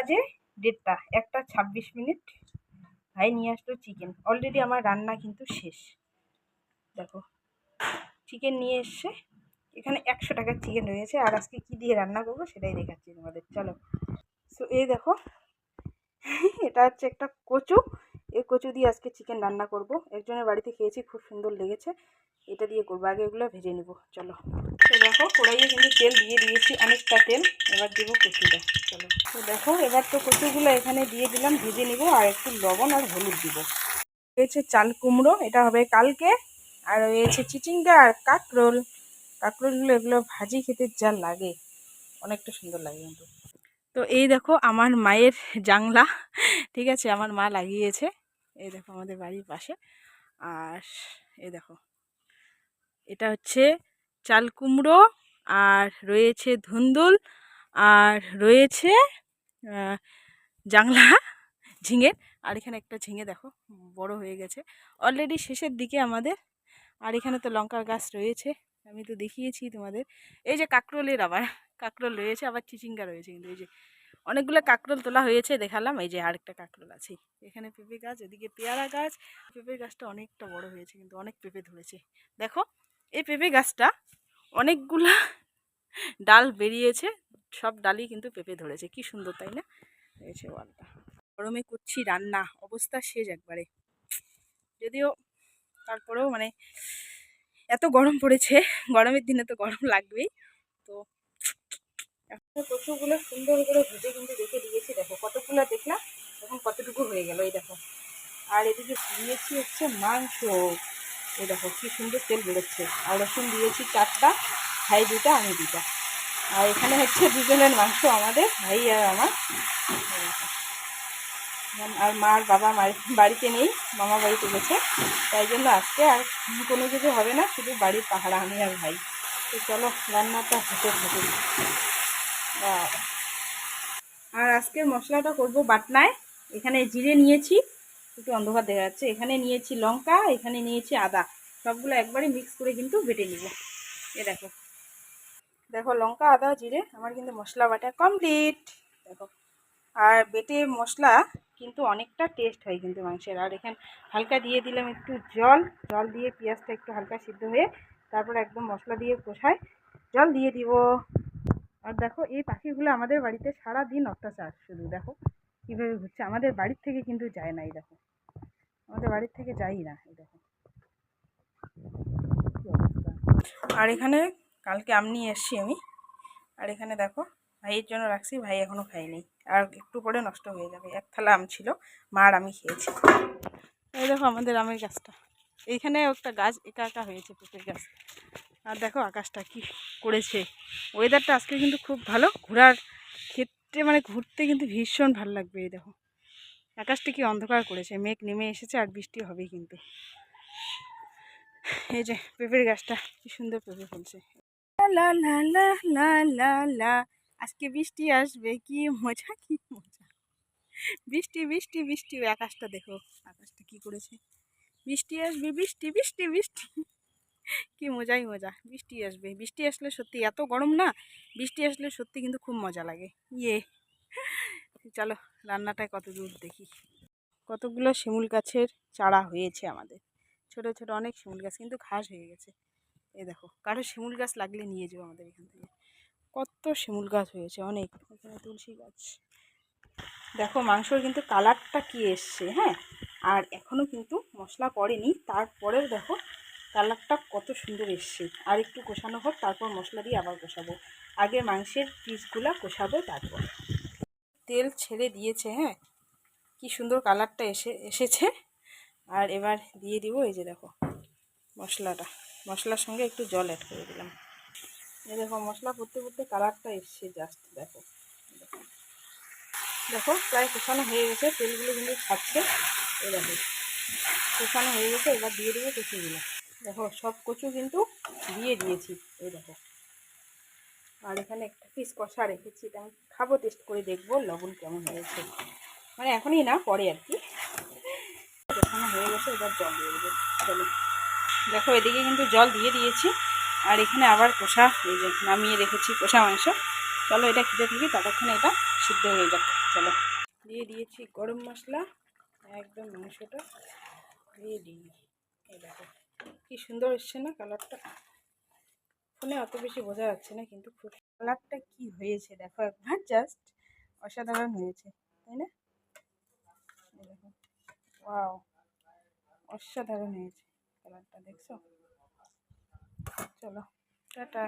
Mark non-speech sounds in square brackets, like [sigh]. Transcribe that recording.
বাজে দেড়টা, একটা ছাব্বিশ মিনিট। ভাই নিয়ে আসলো চিকেন অলরেডি আমার রান্না কিন্তু শেষ। দেখো চিকেন নিয়ে এসছে। এখানে একশো টাকার চিকেন রয়েছে। আর আজকে কী দিয়ে রান্না করব সেটাই দেখাচ্ছি তোমাদের। চলো। সো এই দেখো, [laughs] এটা হচ্ছে একটা কচু। এই কচু দিয়ে আজকে চিকেন রান্না করব। একজনের বাড়িতে খেয়েছি, খুব সুন্দর লেগেছে। এটা দিয়ে করব, আগে এগুলো ভেজে নিব, চলো। তো দেখো, কড়াইয়ে কিন্তু তেল দিয়ে দিয়েছি অনেকটা তেল, এবার দেবো কচুটা, চলো। তো দেখো, এবার তো কচুগুলো এখানে দিয়ে দিলাম, ভেজে নিব, আর একটু লবণ আর হলুদ দিব। রয়েছে চাল কুমড়ো, এটা হবে কালকে, আর রয়েছে চিচিঙ্গা আর কাঁকরোল। কাঁকরোলগুলো এগুলো ভাজি খেতে যা লাগে, অনেকটা সুন্দর লাগে কিন্তু। তো এই দেখো, আমার মায়ের জাংলা, ঠিক আছে? আমার মা লাগিয়েছে। এই দেখো আমাদের বাড়ির পাশে। আর এই দেখো, এটা হচ্ছে চাল কুমড়ো, আর রয়েছে ধুন্দুল, আর রয়েছে জাংলা ঝিঙে। আর এখানে একটা ঝিঙে দেখো, বড় হয়ে গেছে। অলরেডি শেষের দিকে আমাদের। আর এখানে তো লঙ্কার গাছ রয়েছে। আমি তো দেখিয়েছি তোমাদের। এই যে কাকরোলের আবার, কাকরোল রয়েছে, আবার চিচিঙ্গা রয়েছে কিন্তু এই যে অনেকগুলো কাকরোল তোলা হয়েছে, দেখালাম। এই যে আরেকটা কাকরোল আছে। এখানে পেঁপে গাছ, এদিকে পেয়ারা গাছ। পেঁপে গাছটা অনেকটা বড় হয়েছে, কিন্তু অনেক পেঁপে ধরেছে। দেখো, এই পেঁপে গাছটা অনেকগুলা ডাল বেরিয়েছে, সব ডালই কিন্তু পেঁপে ধরেছে। কি সুন্দর, তাই না? হয়েছে ওয়ালটা। গরমে করছি রান্না, অবস্থা শেষ একবারে। যদিও তারপরেও মানে এত গরম পড়েছে, গরমের দিনে তো গরম লাগবেই। তো এখন কচুগুলো সুন্দর করে ভেজে কিন্তু রেখে দিয়েছি, দেখো। কতগুলো দেখলাম এখন কতটুকু হয়ে গেল, এই দেখো। আর এদিকে দিয়েছি হচ্ছে মাংস। এই দেখো, কি সুন্দর তেল বেরোচ্ছে। আর রসুন দিয়েছি চারটা, ভাই দুটা আমি দুটা আর এখানে হচ্ছে দুজনের মাংস আমাদের, ভাই আর আমার। আর মার বাবা বাড়িতে নেই, মামা বাড়িতে গেছে। তাই জন্য আজকে আর কোনো কিছু হবে না, শুধু বাড়ির পাহাড়া আমি আর ভাই। তো চলো, রান্নাটা হতে থাকে আর আজকের মশলাটা করব বাটনায়। এখানে জিরে নিয়েছি, একটু অন্ধকার দেখা যাচ্ছে। এখানে নিয়েছি লঙ্কা, এখানে নিয়েছি আদা। সবগুলো একবারে মিক্স করে কিন্তু বেটে নিব। এ দেখো। দেখো লঙ্কা, আদা, জিরে, আমার কিন্তু মশলা বাটা কমপ্লিট দেখো। আর বেটে মশলা কিন্তু অনেকটা টেস্ট হয় কিন্তু মাংসের। আর এখানে হালকা দিয়ে দিলাম একটু জল। জল দিয়ে পেঁয়াজটা একটু হালকা সিদ্ধ হয়ে তারপর একদম মশলা দিয়ে কষায় জল দিয়ে দিব। আর দেখো, এই পাখিগুলো আমাদের বাড়িতে সারা দিন অত্যাচার, শুধু দেখো কীভাবে ঘুরছে। আমাদের বাড়ির থেকে কিন্তু যায় না এই দেখো। আমাদের বাড়ির থেকে যাই না এই দেখো। আর এখানে কালকে আম নিয়ে এসছি আমি। আর এখানে দেখো, ভাইয়ের জন্য রাখছি, ভাই এখনও খাইনি আর একটু পরে নষ্ট হয়ে যাবে। এক থালা আম ছিল মা আর আমি খেয়েছি। এই দেখো আমাদের আমের গাছটা। এইখানে একটা গাছ, একা একা হয়েছে পেঁপের গাছ। আর দেখো আকাশটা কি করেছে। ওয়েদারটা আজকে কিন্তু খুব ভালো। ঘোরার ক্ষেত্রে মানে ঘুরতে কিন্তু ভীষণ ভালো লাগবে এই দেখো। আকাশটা কি অন্ধকার করেছে। মেঘ নেমে এসেছে আর বৃষ্টি হবেই কিন্তু। এই যে পেঁপের গাছটা কি সুন্দর পেঁপে ফলছে। লা লা লা লা লা আজকে বৃষ্টি আসবে। কি মজা কি মজা। বৃষ্টি বৃষ্টি বৃষ্টি। আকাশটা দেখো। আকাশটা কি করেছে। বৃষ্টি আসবে, বৃষ্টি বৃষ্টি বৃষ্টি। কি মজাই মজা, বৃষ্টি আসবে। বৃষ্টি আসলে সত্যি এত গরম না, বৃষ্টি আসলে সত্যি কিন্তু খুব মজা লাগে। ইয়ে চলো রান্নাটায় কত দূর দেখি। কতগুলো শিমুল গাছের চারা হয়েছে আমাদের। ছোট ছোট অনেক শিমুল গাছ কিন্তু ঘাস হয়ে গেছে। এই দেখো, কারও শিমুল গাছ লাগলে নিয়ে যাব আমাদের এখান থেকে। কত শিমুল গাছ হয়েছে, অনেক। এখানে তুলসী গাছ। দেখো মাংসর কিন্তু কালারটা কি এসছে হ্যাঁ? আর এখনও কিন্তু মশলা পড়েনি। তারপরেও দেখো কালারটা কত সুন্দর এসছে। আর একটু কষানো হোক, তারপর মশলা দিয়ে আবার কষাবো। আগে মাংসের পিসগুলা কষাবো, তারপর। তেল ছেড়ে দিয়েছে হ্যাঁ? কি সুন্দর কালারটা এসে, এসেছে। আর এবার দিয়ে দিব এই যে দেখো, মশলাটা। মশলার সঙ্গে একটু জল অ্যাড করে দিলাম। এই দেখো, মশলা পড়তে পড়তে কালারটা এসছে জাস্ট দেখো। দেখো, প্রায় কষানো হয়ে গেছে, তেলগুলো কিন্তু খাচ্ছে এই দেখো কষানো হয়ে গেছে, এবার দিয়ে দেবো কচুগুলো দেখো, সব কচু কিন্তু দিয়ে দিয়েছি। এই দেখো। আর এখানে একটা পিস কষা রেখেছি, এটা আমি খাব টেস্ট করে দেখব, লবণ কেমন হয়েছে। মানে এখনই না, পরে আর কি। কষানো হয়ে গেছে, এবার জল দিয়ে দেবো। চলো। দেখো, এদিকে কিন্তু জল দিয়ে দিয়েছি। আর এখানে আবার কষা, এই যে নামিয়ে রেখেছি কষা মাংস। চলো, এটা খেতে থাকি, ততক্ষণে এটা সিদ্ধ হয়ে যাক। চলো। দিয়ে দিয়েছি গরম মশলা। একদম মাংসটা দিয়ে দিই। এই দেখো। কি সুন্দর এসছে না কালারটা? ফোনে অত বেশি বোঝা যাচ্ছে না কিন্তু কালারটা কি হয়েছে? দেখো একবার জাস্ট অসাধারণ হয়েছে, তাই না? দেখো ওয়াও অসাধারণ হয়েছে কালারটা, দেখছ? চলো, টাটা।